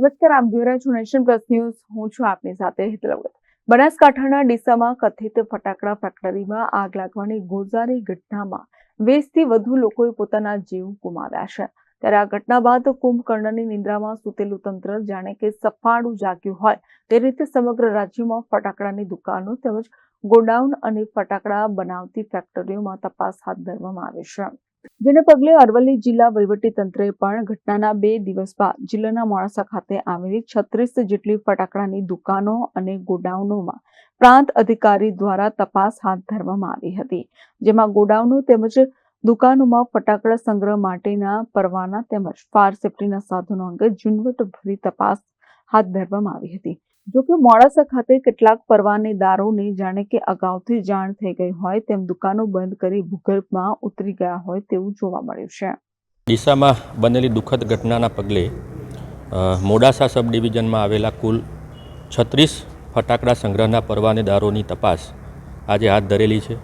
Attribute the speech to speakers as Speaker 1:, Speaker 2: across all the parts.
Speaker 1: નમસ્કાર, આપ જોઈ રહ્યા છો નેશન પ્લસ ન્યૂઝ. હું છું આપની સાથે હેતલ બનાસકાંઠાના ડીસામાં કથિત ફટાકડા ફેક્ટરીમાં આગ લાગવાની ગોઝારી ઘટનામાં વીસથી વધુ લોકોએ પોતાના જીવ ગુમાવ્યા છે. ત્યારે આ ઘટના બાદ કુંભકર્ણની નિંદ્રામાં સૂતેલું તંત્ર જાણે કે સફાળું જાગ્યું હોય તે રીતે સમગ્ર રાજ્યમાં ફટાકડાની દુકાનો તેમજ ગોડાઉન અને ફટાકડા બનાવતી ફેક્ટરીઓમાં તપાસ હાથ ધરવામાં આવી છે. જેને પગલે અરવલ્લી જિલ્લા વહીવટી તંત્રે પણ ઘટનાના બે દિવસ બાદ જિલ્લાના મોડાસા ખાતે આવેલી છત્રીસ જેટલી ફટાકડાની દુકાનો અને ગોડાઉનોમાં પ્રાંત અધિકારી દ્વારા તપાસ હાથ ધરવામાં આવી હતી. જેમાં ગોડાઉનો તેમજ દુકાનોમાં ફટાકડા સંગ્રહ માટેના પરવાના તેમજ ફાયર સેફટીના સાધનો અંગે ઝીણવટભરી તપાસ હાથ ધરવામાં આવી હતી. જોકે મોડાસા ખાતે કેટલાક પરવાનેદારોને જાણે કે અગાઉથી જાણ થઈ ગઈ હોય તેમ દુકાનો બંધ કરી ભૂગર્ભમાં ઉતરી ગયા હોય તેવું જોવા મળ્યું છે.
Speaker 2: ડીસામાં બનેલી દુઃખદ ઘટનાના પગલે મોડાસા સબ ડિવિઝનમાં આવેલા કુલ છત્રીસ ફટાકડા સંગ્રહના પરવાનેદારોની તપાસ આજે હાથ ધરેલી છે.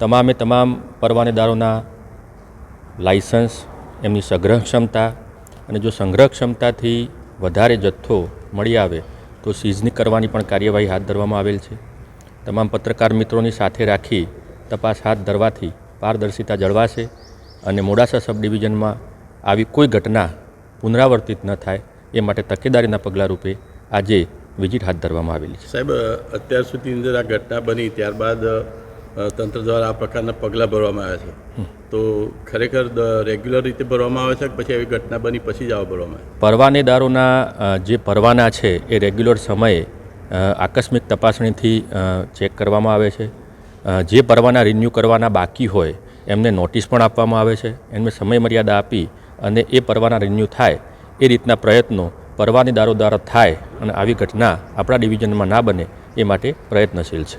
Speaker 2: તમામે તમામ પરવાનેદારોના લાઇસન્સ એમની સંગ્રહ ક્ષમતા અને જો સંગ્રહ ક્ષમતાથી વધારે જથ્થો મળી આવે તો સીઝની કરવાની પણ કાર્યવાહી હાથ ધરવામાં આવેલ છે. તમામ પત્રકાર મિત્રોની સાથે રાખી તપાસ હાથ ધરવાથી પારદર્શિતા જળવાશે અને મોડાસા સબ ડિવિઝનમાં આવી કોઈ ઘટના પુનરાવર્તિત ન થાય એ માટે તકેદારીના પગલાં રૂપે આજે વિઝિટ હાથ ધરવામાં આવેલી છે.
Speaker 3: સાહેબ, અત્યાર સુધી અંદર આ ઘટના બની ત્યારબાદ તંત્ર દ્વારા આ પ્રકારના પગલાં ભરવામાં આવ્યા છે. તો ખરેખર રેગ્યુલર રીતે ભરવામાં આવે છે કે પછી આવી ઘટના બની પછી જ આવા ભરવામાં આવે
Speaker 2: પરવાનેદારોના જે પરવાના છે એ રેગ્યુલર સમયે આકસ્મિક તપાસણીથી ચેક કરવામાં આવે છે. જે પરવાના રિન્યૂ કરવાના બાકી હોય, એમને નોટિસ પણ આપવામાં આવે છે. એમને સમય મર્યાદા આપી અને એ પરવાના રિન્યૂ થાય, એ રીતના પ્રયત્નો પરવાનેદારો દ્વારા થાય અને આવી ઘટના આપણા ડિવિઝનમાં ના બને, એ માટે પ્રયત્નશીલ છે.